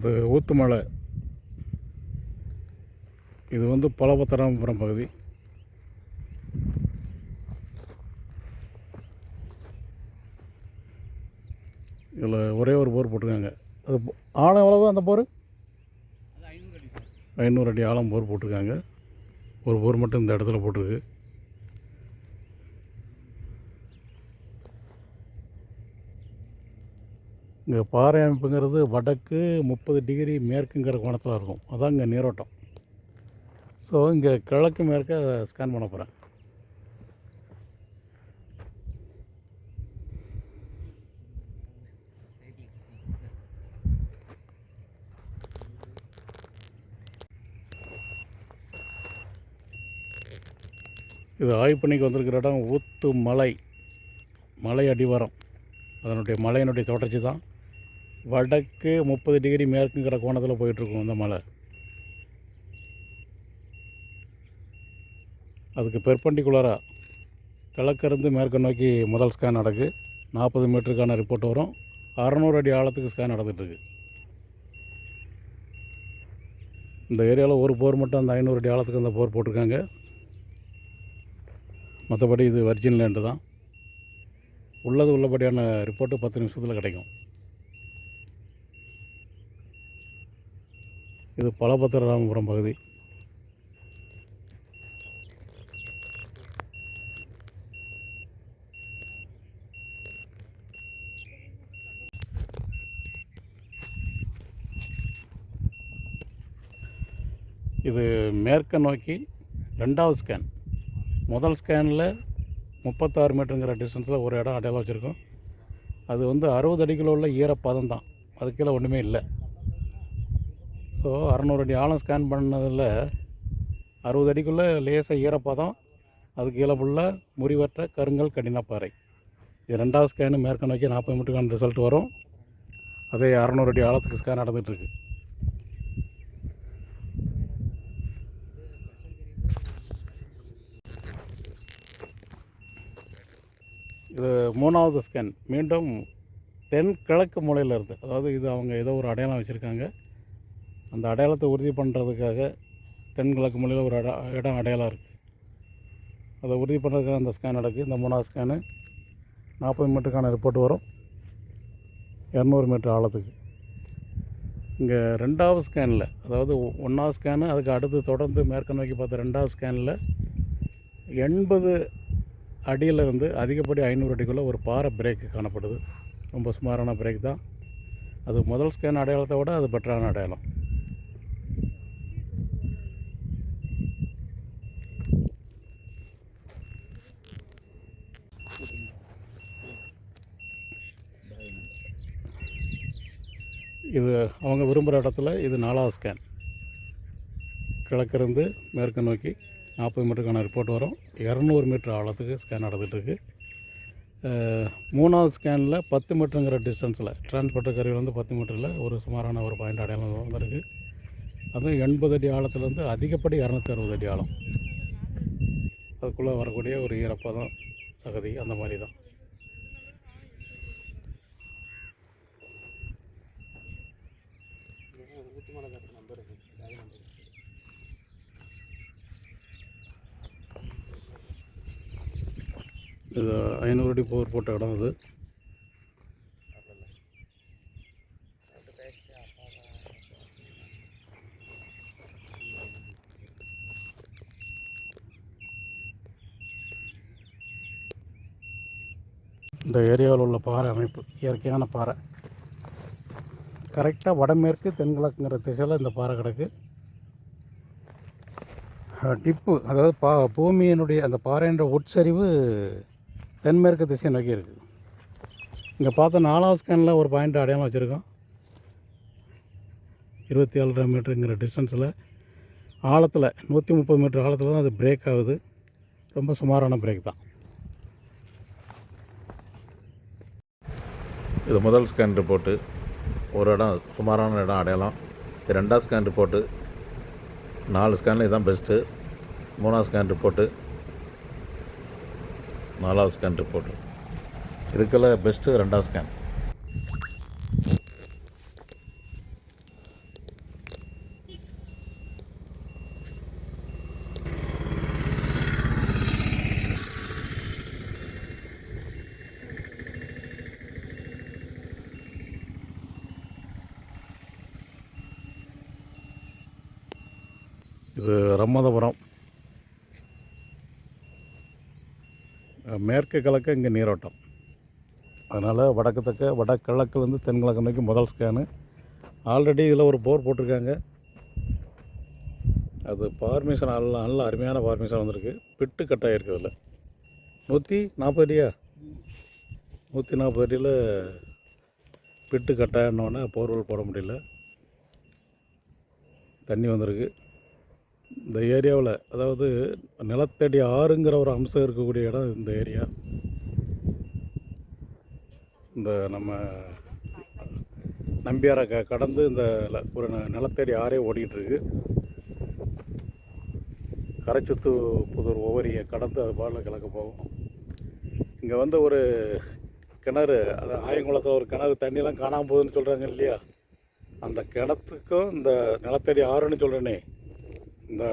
அது ஊத்துமலை இது வந்து பலபத்திராமபுரம் பகுதி. இதில் ஒரே ஒரு போர் போட்டிருக்காங்க. அது ஆழம் எவ்வளவு அந்த போர்? ஐநூறு அடி ஆழம் போர் போட்டிருக்காங்க. ஒரு போர் மட்டும் இந்த இடத்துல போட்டிருக்கு. இங்கே பாறை அமைப்புங்கிறது வடக்கு முப்பது டிகிரி மேற்குங்கிற கோணத்தில் இருக்கும். அதான் இங்கே நீரோட்டம். ஸோ இங்கே கிழக்கு மேற்க ஸ்கேன் பண்ண போகிறேன் இது ஆய்வு வந்திருக்கிற இடம் ஊத்து மலை மலை அடிவாரம். அதனுடைய மலையினுடைய தொடர்ச்சி தான். வடக்கு முப்பது டிகிரி மேற்குங்கிற கோணத்தில் போயிட்டுருக்கும் இந்த மலை. அதுக்கு பெர்பண்டிகுலராக கிழக்கிருந்து மேற்கு நோக்கி முதல் ஸ்கேன் நடக்கு. நாற்பது மீட்டருக்கான ரிப்போர்ட் வரும். அறநூறு அடி ஆழத்துக்கு ஸ்கேன் நடந்துகிட்ருக்கு இந்த ஏரியாவில் ஒரு போர் மட்டும் அந்த ஐநூறு அடி ஆழத்துக்கு அந்த போர் போட்டிருக்காங்க. மற்றபடி இது வர்ஜின் லேண்டு தான். உள்ளது உள்ளபடியான ரிப்போர்ட்டு பத்து நிமிஷத்தில் கிடைக்கும். இது பலபத்திரராமபுரம் பகுதி. இது மேற்க நோக்கி ரெண்டாவது ஸ்கேன் முதல் ஸ்கேனில் முப்பத்தாறு மீட்டருங்கிற டிஸ்டன்ஸில் ஒரு இடம் அடையாளம் வச்சுருக்கோம். அது வந்து அறுபது அடிக்குள்ள உள்ள ஈரப்பதம் தான். அது கீழே ஒன்றுமே இல்லை. ஸோ அறநூறு அடி ஆழம் ஸ்கேன் பண்ணதில் அறுபது அடிக்குள்ளே லேசாக ஈரப்பதம் அது கீழே ஃபுல்லாக முறிவற்ற கருங்கல் கடினப்பாறை. இது ரெண்டாவது ஸ்கேனு மேற்க நோக்கி நாற்பது மீட்டருக்கான ரிசல்ட் வரும். அதே அறநூறு அடி ஆழத்துக்கு ஸ்கேன் நடந்துகிட்ருக்கு இது மூணாவது ஸ்கேன் மீண்டும் தென் கிழக்கு மூலையில் இருக்குது அதாவது இது அவங்க ஏதோ ஒரு அடையாளம் வச்சுருக்காங்க. அந்த அடையாளத்தை உறுதி பண்ணுறதுக்காக தென்கிழக்கு மொழியில் ஒரு அட இடம் அடையாளம் இருக்குது அதை உறுதி பண்ணுறதுக்காக அந்த ஸ்கேன் நடக்குது இந்த மூணாவது ஸ்கேனு நாற்பது மீட்டருக்கான ரிப்போர்ட் வரும். இரநூறு மீட்டர் ஆழத்துக்கு. இங்கே ரெண்டாவது ஸ்கேனில் அதாவது ஒ- ஒன்றாவது ஸ்கேனு அதுக்கு அடுத்து தொடர்ந்து மேற்கு நோக்கி பார்த்த ரெண்டாவது ஸ்கேனில் எண்பது அடியிலிருந்து அதிகப்படி ஐநூறு அடிக்குள்ளே ஒரு பாறை பிரேக்கு காணப்படுது. ரொம்ப சுமாரான பிரேக் தான். அது முதல் ஸ்கேன் அடையாளத்தை விட அது பெட்டரான அடையாளம். இது அவங்க விரும்புகிற இடத்துல இது நாலாவது ஸ்கேன் கிழக்கிருந்து மேற்கு நோக்கி நாற்பது மீட்டருக்கான ரிப்போர்ட் வரும். இரநூறு மீட்டர் ஆழத்துக்கு ஸ்கேன் நடந்துகிட்ருக்கு. மூணாவது ஸ்கேனில் பத்து மீட்டருங்கிற டிஸ்டன்ஸில் டிரான்ஸ்போர்ட் கருவிலேருந்து பத்து மீட்டரில் ஒரு சுமாரான ஒரு பாயிண்ட் அடையாளம் வந்திருக்கு. அதுவும் எண்பது அடி ஆழத்துலேருந்து அதிகப்படி இரநூத்தி அறுபது அடி ஆழம். அதுக்குள்ளே வரக்கூடிய ஒரு ஈரப்பதம் சகதி அந்த மாதிரி தான். இது ஐநூறு அடி போர் போட்ட இடம் அது. இந்த ஏரியாவில் உள்ள பாறை அமைப்பு இயற்கையான பாறை. கரெக்டாக வடமேற்கு தென்கிழக்குங்கிற திசையில் இந்த பாறை கிடக்கு. டிப்பு அதாவது பா பூமியினுடைய அந்த பாறைன்ற உட்சரிவு தென்மேற்கு திசையை நோக்கி இருக்குது. இங்கே பார்த்த நாலாவது ஸ்கேனில் ஒரு பாயிண்ட் அடையாளம் வச்சுருக்கோம். இருபத்தி ஏழரை மீட்டருங்கிற டிஸ்டன்ஸில் ஆழத்தில் நூற்றி முப்பது மீட்டர் ஆழத்தில் தான் அது பிரேக் ஆகுது. ரொம்ப சுமாரான பிரேக் தான். இது முதல் ஸ்கேன் ரிப்போர்ட்டு ஒரு இடம் சுமாரான இடம் அடையலாம் இது ரெண்டாவது ஸ்கேன் ரிப்போர்ட்டு நாலு ஸ்கேனில் இதுதான் பெஸ்ட்டு மூணாவது ஸ்கேன் ரிப்போர்ட்டு நாலாவது ஸ்கேன் ரிப்போர்ட்டு இதுக்கெல்லாம் பெஸ்ட்டு ரெண்டாவது ஸ்கேன் இது ரம்மதபுரம் தெற்கு கிழக்கு இங்கே நீரோட்டம். அதனால் வடக்கு தக்க வடகிழக்குலேருந்து தென்கிழக்கு நோக்கி முதல் ஸ்கேனு ஆல்ரெடி இதில் ஒரு போர் போட்டிருக்காங்க. அது பார்மிஷன் நல்ல நல்ல அருமையான பார்மிஷன் வந்திருக்கு. பிட்டு கட்டாக இருக்குது அதில். நூற்றி நாற்பது அடியா? நூற்றி நாற்பது அடியில் பிட்டு கட்டாயினோடனே போர்வெல் போட முடியல. தண்ணி வந்திருக்கு. இந்த ஏரியாவில் அதாவது நிலத்தடி ஆறுங்கிற ஒரு அம்சம் இருக்கக்கூடிய இடம் இந்த ஏரியா. இந்த நம்ம நம்பியாரை க கடந்து இந்த ஒரு ந- நிலத்தடி ஆறே ஓடிட்டுருக்கு கரைச்சுத்து புதூர் ஓவரியை கடந்து அது பாடல கிழக்க போகும். இங்கே வந்து ஒரு கிணறு அது ஆயங்குளத்தில் ஒரு கிணறு தண்ணியெலாம் காணாமல் போகுதுன்னு சொல்கிறாங்க இல்லையா? அந்த கிணத்துக்கும் இந்த நிலத்தடி ஆறுன்னு சொல்கிறேனே இந்த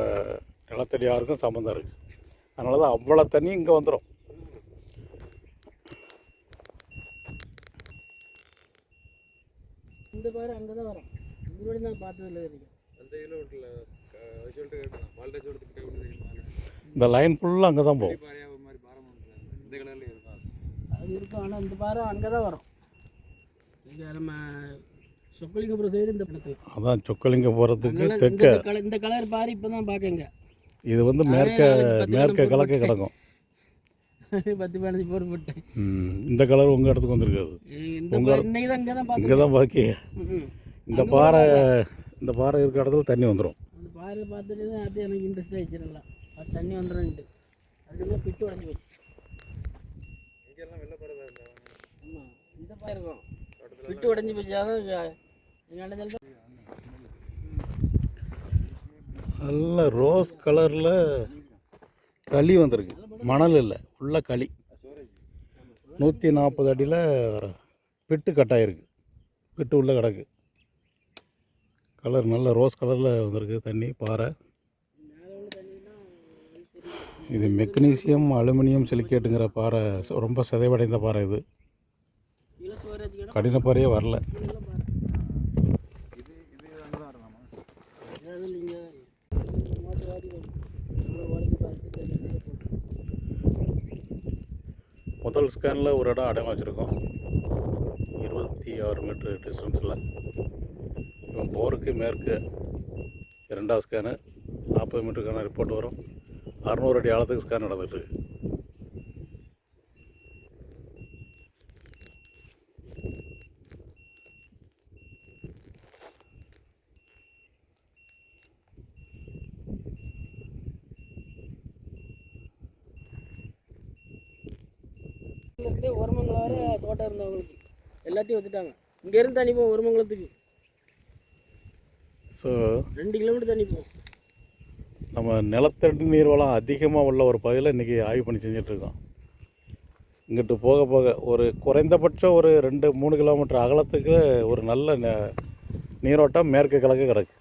நிலத்தடி ஆறுக்கும் சம்மந்தம் இருக்குது அதனால தான் அவ்வளோ தண்ணி இங்கே வந்துடும் இந்த பாரு அங்கே தான் வரும். இதுவரை நான் பார்த்ததில்ல இந்த லைன் ஃபுல்லாக அங்கே தான் போகும். அது இருக்கும். ஆனால் இந்த பாரு அங்கே தான் வரும். நம்ம சொக்கலிங்கபுரம் சைடு இந்த இடத்துல அதான் சொக்கலிங்க போகிறதுக்கு அங்கெல்லாம் இந்த தெற்க கலர் இந்த கலர் பாரு இப்போ தான் பார்க்கங்க. இது வந்து மேற்க மேற்க கிழக்க கிடக்கும். பத்து பதினஞ்சு போர் போட்டேன். இந்த கலர் உங்கள் இடத்துக்கு வந்திருக்காது. பாரு இன்னைக்கு தான் இங்கே தான் இங்கே பார்த்தேன் தான் பாக்கி. இந்த பாறை இந்த பாறை இருக்கிற இடத்துல தண்ணி வந்துடும் அந்த பாரு பார்த்துட்டு தான் அது எனக்கு இன்ட்ரெஸ்ட் ஆயிடுச்சு நல்லா. அது தண்ணி வந்துடும்ட்டு அதுக்குள்ள பிட்டு உடஞ்சி போச்சு. ஆமாம் இந்த பாரு இருக்கும். பிட்டு உடஞ்சி போச்சு. அதான் நல்ல ரோஸ் கலரில் களி வந்திருக்கு. மணல் இல்லை ஃபுல்லாக களி. நூற்றி நாற்பது அடியில் பிட்டு கட்டாயிருக்கு பிட்டு உள்ளே கிடக்கு. கலர் நல்ல ரோஸ் கலரில் வந்திருக்கு தண்ணி பாறை. இது மெக்னீசியம் அலுமினியம் சிலிக்கேட்டுங்கிற பாறை. ரொம்ப சிதைவடைந்த பாறை இது. கடினப்பாறையே கடின பாறையே வரல இது இது அங்கே தான் வரலாமா நீங்கள் முதல் ஸ்கேனில் ஒரு இடம் அடங்க வச்சுருக்கோம். இருபத்தி ஆறு மீட்ரு டிஸ்டன்ஸில் இவன் போருக்கு மேற்கு. இரண்டாவது ஸ்கேனு நாற்பது மீட்டருக்கான ரிப்போர்ட் வரும். அறநூறு அடி ஆழத்துக்கு ஸ்கேன் நடந்துட்டுருக்கு இருந்தே ஒருமங்கலம் வர தோட்டம் இருந்தவங்களுக்கு. எல்லாத்தையும் வச்சுட்டாங்க. இங்கேருந்து தண்ணி போகும் ஒருமங்கலத்துக்கு. ஸோ ரெண்டு கிலோமீட்டர் தண்ணி போகும் நம்ம நிலத்தடி நீர்வளம் அதிகமாக உள்ள ஒரு பகுதியில் இன்றைக்கி ஆய்வு பண்ணி செஞ்சிட்ருக்கோம் இங்கிட்டு போக போக ஒரு குறைந்தபட்சம் ஒரு ரெண்டு மூணு கிலோமீட்டர் அகலத்துக்கு ஒரு நல்ல நீரோட்டம் மேற்கு கிழக்கு கிடக்கு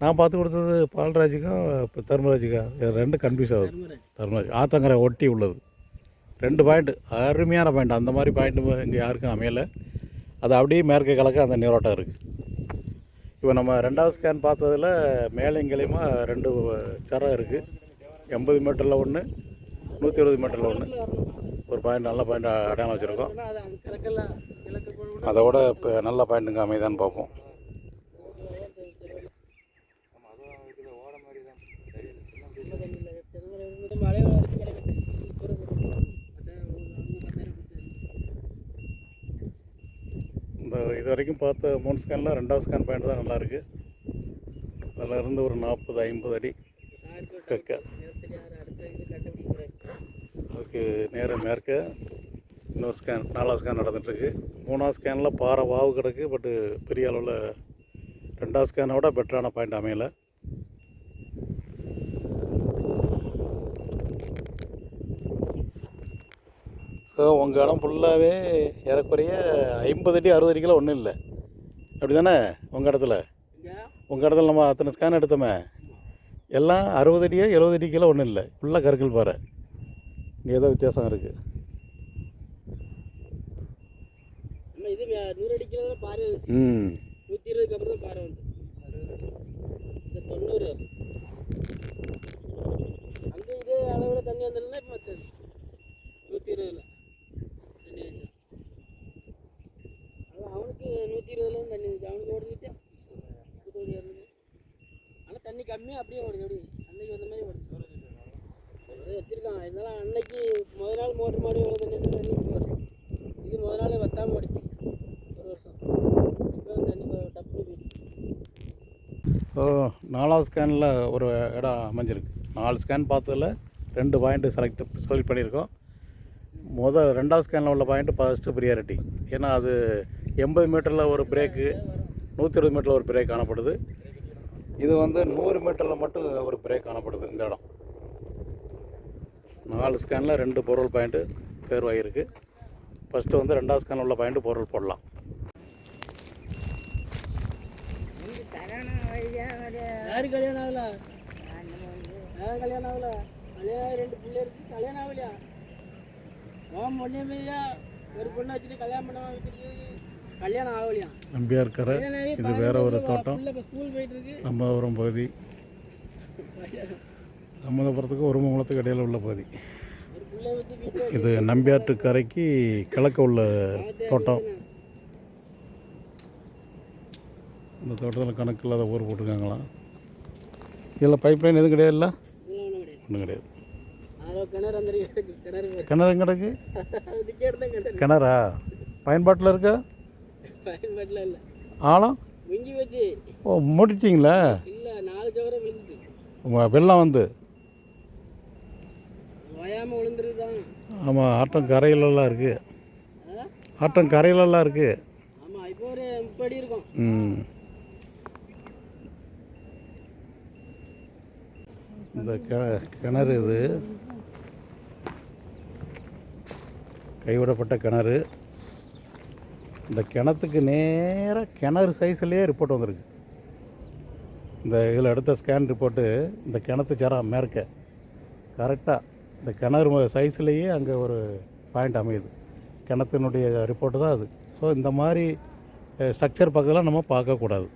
நான் பார்த்து கொடுத்தது பால்ராஜுக்கும் இப்போ தர்மராஜுக்கா. ரெண்டு கன்ஃபியூஸ் ஆகுது. தர்மராஜ். ஆத்தங்கரை ஒட்டி உள்ளது. ரெண்டு பாயிண்ட் அருமையான பாயிண்ட் அந்த மாதிரி பாயிண்ட் இங்கே யாருக்கும் அமையலை. அது அப்படியே மேற்கு கிழக்கு அந்த நீரோட்டம் இருக்குது இப்போ நம்ம ரெண்டாவது ஸ்கேன் பார்த்ததுல மேலைங்களையுமா ரெண்டு சரம் இருக்குது எண்பது மீட்டரில் ஒன்று நூற்றி இருபது மீட்டரில் ஒன்று ஒரு பாயிண்ட் நல்ல பாயிண்ட் அடையாளம் வச்சுருக்கோம். அதோட இப்போ நல்ல பாயிண்ட்டுங்க அமைதான்னு பார்ப்போம் ஆமாம் அதுவும் இருக்குது ஓட மாதிரி தான் சரி மழை வரைக்கும் கிடக்குது குறை கொடுக்கலாம் அதான் ஒரு அவங்க பத்தாயிரம் கொடுத்தாரு. இந்த இது வரைக்கும் பார்த்த மூணு ஸ்கேனில் ரெண்டாவது ஸ்கேன் பாயிண்ட் தான் நல்லா இருக்குது அதில் இருந்து ஒரு நாற்பது ஐம்பது அடி கக்க. அதுக்கு நேராக மேற்க இன்னொரு ஸ்கேன் நாலாவது ஸ்கேன் நடந்துகிட்ருக்கு மூணாவது ஸ்கேனில் பாறை வாவு கிடக்கு பட்டு பெரிய அளவில் ரெண்டாவது ஸ்கேனை விட பெட்டரான பாயிண்ட் அமையலை. ஸோ உங்கள் இடம் ஃபுல்லாகவே ஏறக்குறைய ஐம்பது அடி அறுபது அடிக்கெல்லாம் ஒன்றும் இல்லை. அப்படி தானே உங்கள் இடத்துல உங்கள் இடத்துல நம்ம அத்தனை ஸ்கேன் எடுத்தோமே. எல்லாம் அறுபது அடியோ எழுபது அடிக்கெல்லாம் ஒன்றும் இல்லை. ஃபுல்லாக கருக்கல் பாறை. இங்கே ஏதோ வித்தியாசம் இருக்குது மே- பாரு ம். நூற்றி இருபதுக்கு அப்புறம் தான் பாறை வந்து தொண்ணூறு. அங்கே இதே அளவில் தண்ணி வந்திருந்தா இப்போ நூற்றி இருபதுல தண்ணி வச்சு அதான் அவனுக்கு நூற்றி இருபதுல தண்ணி இருந்துச்சு அவனுக்கு ஓடிக்கிட்டு புத்தோடி இருந்தது ஆனால் தண்ணி கம்மியாக அப்படியே ஓடுது. எப்படி? அன்னைக்கு வந்த மாதிரி ஓடுது. வச்சிருக்கான். இருந்தாலும் அன்னைக்கு முதல் நாள் மோட்டர் மாடி எவ்வளோ தண்ணி தண்ணி இப்போ இது முதல் நாள் வத்தாமல் ஓடிச்சு. ஒரு வருஷம். இப்போ தண்ணி டப்பு ஸோ நாலாவது ஸ்கேனில் ஒரு இடம் அமைஞ்சிருக்கு. நாலு ஸ்கேன் பார்த்ததில் ரெண்டு பாயிண்ட்டு செலக்ட் செலக்ட் பண்ணியிருக்கோம். முதல் ரெண்டாவது ஸ்கேனில் உள்ள பாயிண்ட்டு ஃபஸ்ட்டு ப்ரியாரிட்டி ஏன்னா அது எண்பது மீட்டரில் ஒரு பிரேக்கு நூற்றி இருபது மீட்டரில் ஒரு பிரேக் காணப்படுது. இது வந்து நூறு மீட்டரில் மட்டும் ஒரு பிரேக் காணப்படுது இந்த இடம். நாலு ஸ்கேனில் ரெண்டு பொருள் பாயிண்ட்டு தேர்வாகிருக்கு ஃபஸ்ட்டு வந்து ரெண்டாவது ஸ்கேனில் உள்ள பாயிண்ட்டு பொருள் போடலாம். யாரு கல்யாணம் ஆகல? யாரும் கல்யாணம் ஆகல? கல்யாணம் ரெண்டு பிள்ளை இருக்கு. கல்யாணம் ஆகலையா? ஒரு பொண்ணை வச்சுட்டு கல்யாணம் பண்ண கல்யாணம் ஆகலையா? நம்பியார் கரை இது வேற ஒரு தோட்டம். நம்மபுரம் பகுதி. சம்மந்தபுரத்துக்கு ஒரு மூலத்துக்கு இடையில உள்ள பகுதி. இது நம்பியாற்று கரைக்கு கிழக்க உள்ள தோட்டம். இந்த தோட்டத்தில் கணக்கு இல்லாத ஊர் போட்டிருக்காங்களாம். இதில் பைப் லைன் எதுவும் கிடையாதுல்ல ஒன்றும் கிடையாது. கிணறு கிணறு. கிடக்கு? கிணறா? பயன்பாட்டில் இருக்கா? பயன்பாட்டில் இல்லை ஆழம் மிஞ்சி ஓ மூடிட்டீங்களா? இல்லை நாலு சவரம் விழுந்துட்டு உங்க வெள்ளம் வந்து? ஓயாமல் விழுந்துருக்குதான் ஆமாம் ஆட்டம் கரையிலெல்லாம் இருக்குது ஆட்டம் கரையிலெல்லாம் இருக்குது ஆமாம் இப்போ ஒரு முப்படி இருக்கும். ம். இந்த கிண- கிணறு இது. கைவிடப்பட்ட கிணறு. இந்த கிணத்துக்கு நேராக கிணறு சைஸ்லேயே ரிப்போர்ட் வந்திருக்கு. இந்த இதில் எடுத்த ஸ்கேன் ரிப்போர்ட்டு இந்த கிணத்து சரா மேற்க. கரெக்டாக இந்த கிணறு சைஸ்லேயே அங்கே ஒரு பாயிண்ட் அமையுது. கிணத்தினுடைய ரிப்போர்ட்டு தான் அது. ஸோ இந்த மாதிரி ஸ்ட்ரக்சர் பக்கத்தில் நம்ம பார்க்கக்கூடாது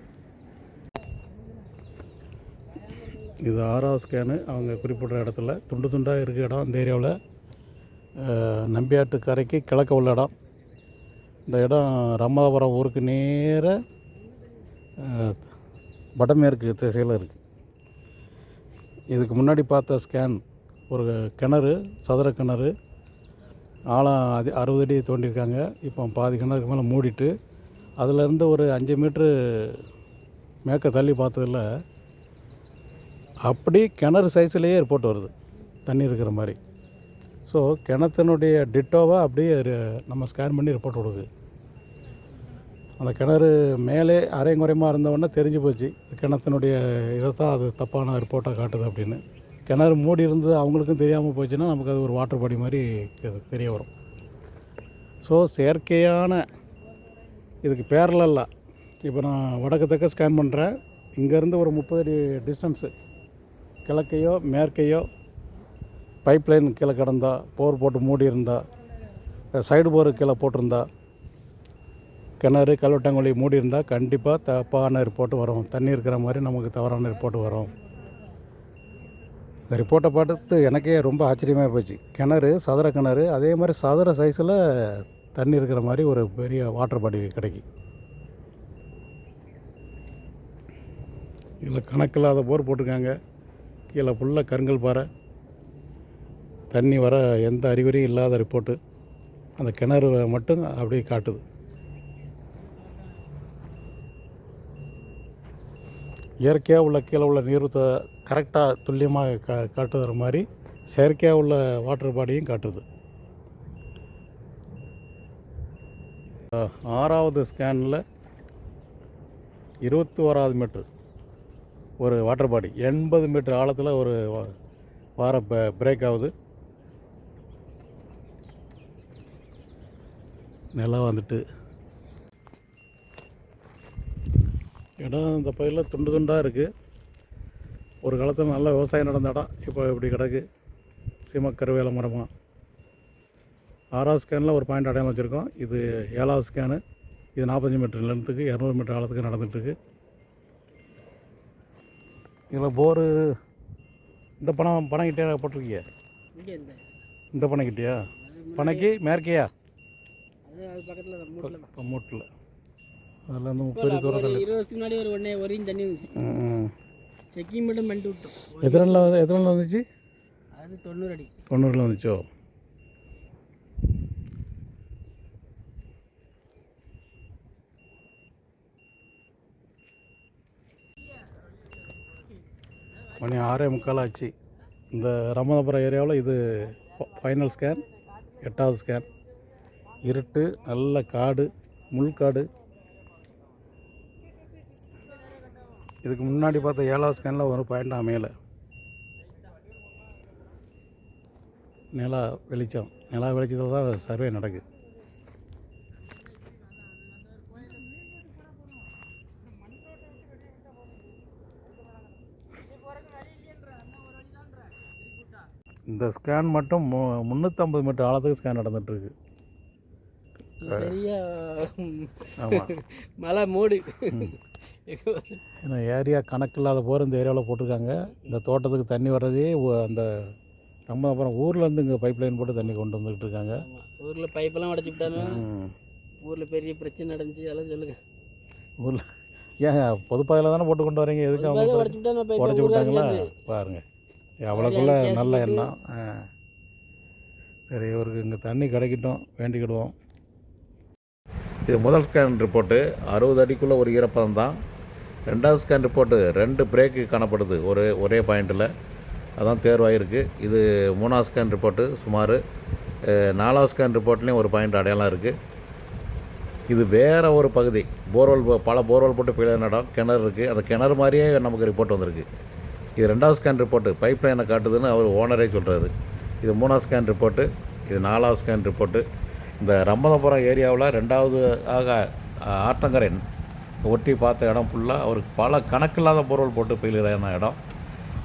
இது ஆறாவது ஸ்கேனு அவங்க குறிப்பிட்ட இடத்துல துண்டு துண்டாக இருக்க இடம் இந்த ஏரியாவில் நம்பியாட்டு கரைக்கு கிழக்க உள்ள இடம். இந்த இடம் ராமநாதபுரம் ஊருக்கு நேர வடமேற்கு திசையில் இருக்குது இதுக்கு முன்னாடி பார்த்த ஸ்கேன் ஒரு கிணறு சதுர கிணறு ஆழம் அது அறுபது அடி தோண்டியிருக்காங்க. இப்போ பாதி கிணறுக்கு மேலே மூடிட்டு அதுலேருந்து ஒரு அஞ்சு மீட்ரு மேற்க தள்ளி பார்த்ததில் அப்படி கிணறு சைஸ்லேயே ரிப்போர்ட் வருது. தண்ணி இருக்கிற மாதிரி. ஸோ கிணத்தினுடைய டிட்டோவை அப்படியே நம்ம ஸ்கேன் பண்ணி ரிப்போர்ட் கொடுக்குது. அந்த கிணறு மேலே அரைங்குறையமாக இருந்தவொடனே தெரிஞ்சு போச்சு கிணத்தினுடைய இதை தான் அது தப்பான ரிப்போர்ட்டாக காட்டுது அப்படின்னு. கிணறு மூடி இருந்து அவங்களுக்கும் தெரியாமல் போச்சுன்னா நமக்கு அது ஒரு வாட்டர் பாடி மாதிரி தெரிய வரும். ஸோ செயற்கையான இதுக்கு பேரலல்ல இப்போ நான் வடக்கு தக்க ஸ்கேன் பண்ணுறேன் இங்கேருந்து ஒரு முப்பது அடி டிஸ்டன்ஸு கிழக்கையோ மேற்கையோ பைப் லைன் கீழே கிடந்தா போர் போட்டு மூடி இருந்தா சைடு போர் கீழே போட்டிருந்தா கிணறு கல்வெட்டாங்குழி மூடி இருந்தால் கண்டிப்பாக தப்பான ரிப்போர்ட்டு வரும். தண்ணி இருக்கிற மாதிரி நமக்கு தவறான ரிப்போர்ட்டு வரும். இந்த ரிப்போர்ட்டை பார்த்து எனக்கே ரொம்ப ஆச்சரியமாக போச்சு. கிணறு சதுர கிணறு அதே மாதிரி சதுர சைஸில் தண்ணி இருக்கிற மாதிரி ஒரு பெரிய வாட்டர் பாடி கிடைக்கும் இதில் கணக்கில்லாத போர் போட்டிருக்காங்க. கீழே ஃபுல்லாக கருங்கல் பாறை. தண்ணி வர எந்த அறிகுறியும் இல்லாத ரிப்போர்ட்டு. அந்த கிணறு மட்டும் அப்படியே காட்டுது. இயற்கையாக உள்ள கீழே உள்ள நீர்த்த கரெக்டாக துல்லியமாக கா காட்டுகிற மாதிரி செயற்கையாக உள்ள வாட்டர் பாடியும் காட்டுது. ஆறாவது ஸ்கேனில் இருபத்தி ஓராவது மீட்ரு ஒரு வாட்டர் பாடி. எண்பது மீட்டர் ஆழத்தில் ஒரு வார பிரேக் ஆகுது. நிலம் வந்துட்டு. இடம் இந்த பயிரில் துண்டு துண்டாக இருக்குது ஒரு காலத்தில் நல்ல விவசாயம் நடந்த இடம் இப்போ இப்படி கிடக்கு. சீம கருவேல மரமாக ஆறாவது ஸ்கேனில் ஒரு பாயிண்ட் அடையாளம் வச்சுருக்கோம். இது ஏழாவது ஸ்கேனு. இது நாற்பத்தஞ்சு மீட்டர் லென்த்துக்கு இரநூறு மீட்டர் ஆழத்துக்கு நடந்துகிட்ருக்கு இதில் போரு இந்த பணம் பணம் கிட்டே போட்டிருக்கிய? இந்த. இந்த பணம் கிட்டேயா? பனைக்கு மேற்கையா? அது அது பக்கத்தில் மூட்டில் அதில் வந்து முப்பது தூரத்தில். இருபது வருஷத்துக்கு முன்னாடி ஒரு ஒன்றே ஒரு இன்ச் தண்ணி வந்துச்சு. செக்கிங் மட்டும் பண்ணிட்டு விட்டோம். எத்தனை நாளில் வந்து எத்தனை வந்துச்சு? அது தொண்ணூறு அடி. தொண்ணூறில் வந்துச்சோ? மணி ஆறே முக்கால் ஆச்சு. இந்த ராமநாதபுரம் ஏரியாவில் இது ஃபைனல் ஸ்கேன் எட்டாவது ஸ்கேன் இருட்டு நல்ல காடு முள்காடு இதுக்கு முன்னாடி பார்த்த ஏழாவது ஸ்கேனில் ஒரு பாயிண்ட் அமையலை. நிலா வெளிச்சம். நிலா வெளிச்சத்தில் தான் சர்வே நடக்குது. இந்த ஸ்கேன் மட்டும் மு முந்நூற்றம்பது மீட்டர் ஆழத்துக்கு ஸ்கேன் நடந்துகிட்ருக்கு ஆமாம் மலை மூடு. ஏன்னா ஏரியா கணக்கு இல்லாத போர் இந்த ஏரியாவில் போட்டிருக்காங்க. இந்த தோட்டத்துக்கு தண்ணி வர்றதே அந்த நம்ம அப்புறம் ஊர்லேருந்து இங்கே பைப் லைன் போட்டு தண்ணி கொண்டு வந்துக்கிட்டு இருக்காங்க. ஊரில் பைப்பெல்லாம் உடச்சி விட்டாங்க. ஊரில் பெரிய பிரச்சனை நடந்துச்சு அதெல்லாம் சொல்லுங்க. ஊரில் ஏன் பொதுப்பாதையில் தானே போட்டு கொண்டு வரீங்க? எதுக்கு அவங்க உடச்சி விட்டாங்களா? ஊர்காரங்க பாருங்க அவ்வளோக்குள்ள நல்ல? எண்ணம். சரி இவருக்கு இங்கே தண்ணி கிடைக்கட்டும் வேண்டிக்கிடுவோம். இது முதல் ஸ்கேன் ரிப்போர்ட்டு அறுபது அடிக்குள்ளே ஒரு ஈரப்பதம் தான். ரெண்டாவது ஸ்கேன் ரிப்போர்ட்டு ரெண்டு பிரேக்கு காணப்படுது ஒரே ஒரே பாயிண்டில் அதான் தேர்வாயிருக்கு. இது மூணாவது ஸ்கேன் ரிப்போர்ட்டு சுமார் நாலாவது ஸ்கேன் ரிப்போர்ட்லேயும் ஒரு பாயிண்ட் அடையாளம் இருக்குது இது வேறு ஒரு பகுதி. போர்வெல் போ- பல போர்வெல் போட்டு பிழையான இடம் கிணறு இருக்குது அந்த கிணறு மாதிரியே நமக்கு ரிப்போர்ட் வந்திருக்கு. இது ரெண்டாவது ஸ்கேன் ரிப்போர்ட்டு பைப் லைனை காட்டுதுன்னு அவர் ஓனரே சொல்கிறாரு இது மூணாவது ஸ்கேன் ரிப்போர்ட்டு இது நாலாவது ஸ்கேன் ரிப்போர்ட்டு இந்த ரம்பதபுரம் ஏரியாவில் ரெண்டாவது ஆக அஹ், ஆற்றங்கரை ஒட்டி பார்த்த இடம் ஃபுல்லாக அவருக்கு பல கணக்கில்லாத பொருள் போட்டு பயிலான இடம்.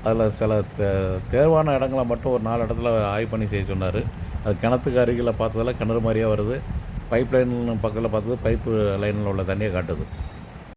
அதில் சில தே தேர்வான இடங்களை மட்டும் ஒரு நாலு இடத்துல ஆய்வு பண்ணி செய்ய சொன்னார். அது கிணத்துக்கு அருகில் பார்த்ததில் கிணறு மாதிரியே வருது. பைப் லைன் பக்கத்தில் பார்த்தது பைப்பு லைனில் உள்ள தண்ணியை காட்டுது.